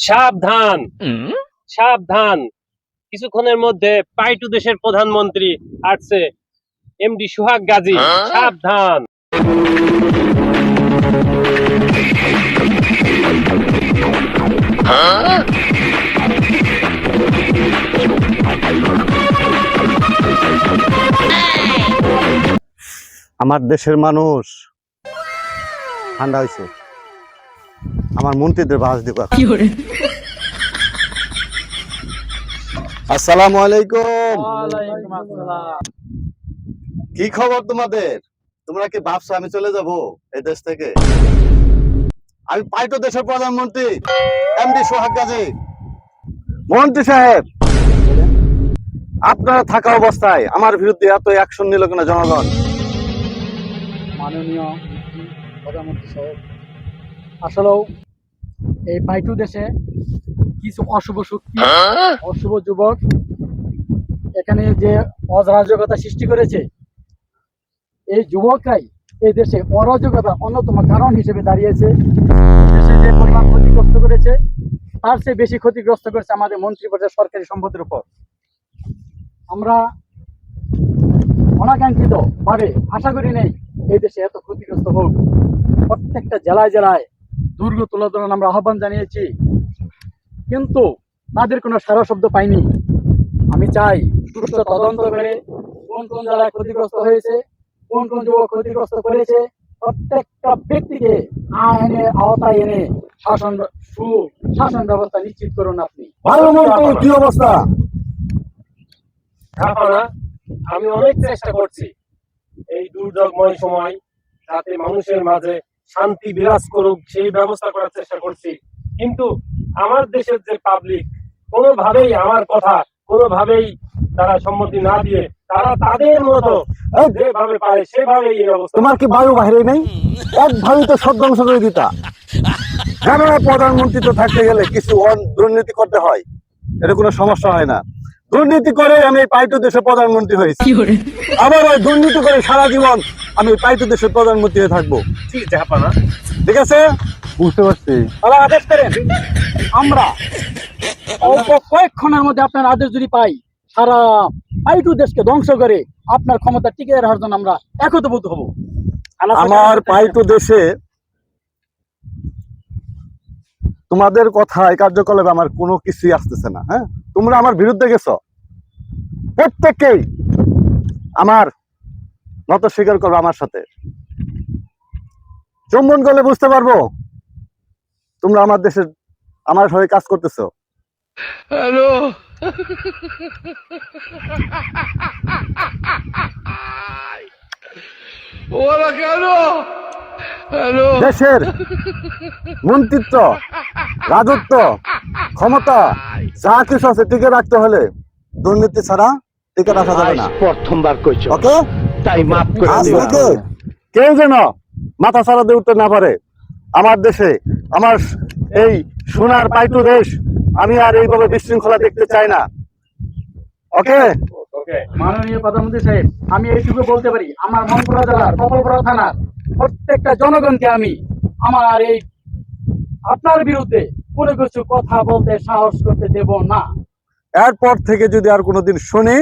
সাবধান। সাবধান। কিছুক্ষণের মধ্যে পাইটু দেশের প্রধানমন্ত্রী আসছে এমডি সুহাগ গাজী। সাবধান। আমার দেশের মানুষ ঠান্ডা হয়েছে আমার মন্ত্রীদের বাস দিব। আসসালামু আলাইকুম। কি খবর তোমাদের? তোমরা কি ভাবছ আমি চলে যাব এই দেশ থেকে? আমি পাইতো দেশের প্রধানমন্ত্রী এমডি সোহাগ গাজী। মন্ত্রী সাহেব আপনারা থাকা অবস্থায় আমার বিরুদ্ধে এত অ্যাকশন নিল কিনা জনগণ? মাননীয় প্রধানমন্ত্রী সাহেব আসলেও এই পাইটু দেশে কিছু অশুভ শক্তি অশুভ যুবক এখানে যে অরাজকতা সৃষ্টি করেছে এই যুবকরাই এই দেশে অরাজকতা অন্যতম কারণ হিসেবে দাঁড়িয়েছে। দেশে যে পরিমাণ ক্ষতিগ্রস্ত করেছে তার চেয়ে বেশি ক্ষতিগ্রস্ত করেছে আমাদের মন্ত্রী পর্যায়ে সরকারি সম্পদের উপর। আমরা অনাকাঙ্ক্ষিত ভাবে আশা করি নেই এই দেশে এত ক্ষতিগ্রস্ত হোক। প্রত্যেকটা জেলায় জেলায় দুর্গ তুলে ধরার আমরা আহ্বান জানিয়েছি। কিন্তু তাদের কোনো সারা শব্দ পাইনি। আমি চাই সুস্থ তদন্ত করে কোন কোন জেলায় ক্ষতিগ্রস্ত হয়েছে কোন কোন যুবক ক্ষতিগ্রস্ত করেছে প্রত্যেকটা ব্যক্তিকে আইনের আওতায় এনে শাসন সু শাসন ব্যবস্থা নিশ্চিত করুন আপনি। কি অবস্থা? আমি অনেক চেষ্টা করছি। এই দুর্যোগময় সময় যাতে মানুষের মাঝে শান্তি বিরাজ করুক, সেই ব্যবস্থা করার চেষ্টা করছি। কিন্তু আমার দেশের যে পাবলিক কোনোভাবেই আমার কথা, কোনোভাবেই তারা সম্মতি না দিয়ে, তারা তাদের মতো যেভাবে পারে, সেভাবেই এই অবস্থা তোমার কি বায়ু বাইরে নেই? এক ভাবে তো সব ধ্বংস করে দিতা। জানো না প্রধানমন্ত্রী তো থাকতে গেলে কিছু দুর্নীতি করতে হয়, এটা কোনো সমস্যা হয় না। দুর্নীতি করে আমি এই পাইটু দেশের প্রধানমন্ত্রী হয়েছি। আবার ওই দুর্নীতি করে সারা জীবন আমি পাইটু দেশের প্রধানমন্ত্রী হয়ে থাকব। ঠিক জাপানা ঠিক আছে? বুঝতে পারছি। তারা আদেশ করেন। আমরা অল্প কয়েকক্ষণের মধ্যে আপনার আদেশ যদি পাই সারা পাইটু দেশকে ধ্বংস করে আপনার ক্ষমতা টিকে রাখার জন্য আমরা একতভূত হব। আমার পাইটু দেশে তোমাদের কথায় কার্যকলাপে আমার কোনো কিছুই আসতেছে না হ্যাঁ? তোমরা আমার বিরুদ্ধে গেছো। প্রত্যেককেই আমার নত স্বীকার করবে আমার সাথে। চুম্বন করলে বুঝতে পারব তোমরা আমার দেশের আমার হয়ে কাজ করতেছো। দেশের মন্ত্রিত্ব রাজত্ব ক্ষমতা যা কিছু আছে টিকে রাখতে হলে দুর্নীতি ছাড়া টিকে রাখা যাবে না। প্রথমবার কইছ। ওকে? তাই মাফ করে কেউ যেন মাথা ছাড়া দিয়ে উঠতে না পারে। আমার দেশে আমার এই সোনার পাইটু দেশ আমি আর এইভাবে বিশৃঙ্খলা দেখতে চাই না। ওকে? ওকে। মাননীয় প্রধানমন্ত্রী সাহেব আমি এইটুকু বলতে পারি আমার মনপুরা জেলার কপালপুরা থানার প্রত্যেকটা জনগণকে আমি আমার এই আপনার বিরুদ্ধে কোনো কিছু কথা বলতে সাহস করতে দেব না। এরপর থেকে যদি আর কোনোদিন শুনি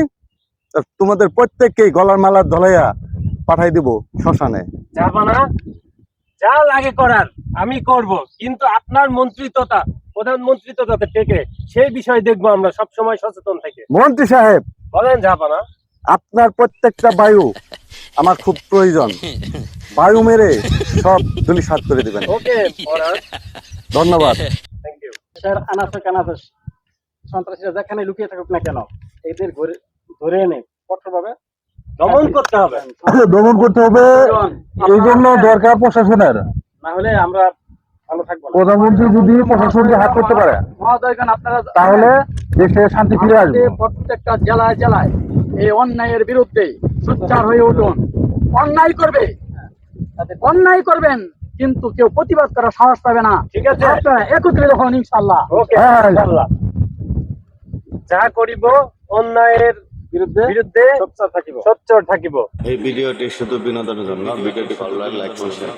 তোমাদের প্রত্যেককেই গলার মালার ধলাইয়া পাঠাই দিব শ্মশানে। জাপানা যা লাগে করার আমি করব। কিন্তু আপনার মন্ত্রিত্বটা প্রধানমন্ত্রিত্ব যাতে টেকে সেই বিষয় দেখব আমরা সব সময় সচেতন থেকে। মন্ত্রী সাহেব বলেন জাপানা আপনার প্রত্যেকটা বায়ু আমার খুব প্রয়োজন। বায়ু মেরে সব ধুলি সাত করে দিবেন। ওকে ধন্যবাদ। স্যার আনাসে কানাসে সন্ত্রাসীরা যেখানে লুকিয়ে থাকুক না কেন এদের ধরে ধরে এনে কঠোরভাবে দমন করতে হবে। দমন করতে হবে এই জন্য দরকার প্রশাসনের। না হলে আমরা ভালো থাকব প্রধানমন্ত্রী যদি প্রশাসনকে হাত করতে পারে মহোদয়গণ আপনারা তাহলে দেশে শান্তি ফিরে আসবে। প্রত্যেকটা জেলায় জেলায় এই অন্যায়ের বিরুদ্ধে সোচ্চার হয়ে উঠুন। অন্যায় করবে। অন্যায় করবেন। কিন্তু কেউ প্রতিবাদ করার সাহস পাবে না। ঠিক আছে। আপনারা একত্রিত হন ইনশাল্লাহ ওকে হ্যাঁ। যা করিব অন্যায়ের বিরুদ্ধে বিরুদ্ধে সোচ্চার থাকিব। সচ্চর থাকিব। এই ভিডিওটি শুধু বিনোদনের জন্য ভিডিওটি ভালো লাগে লাইক শেয়ার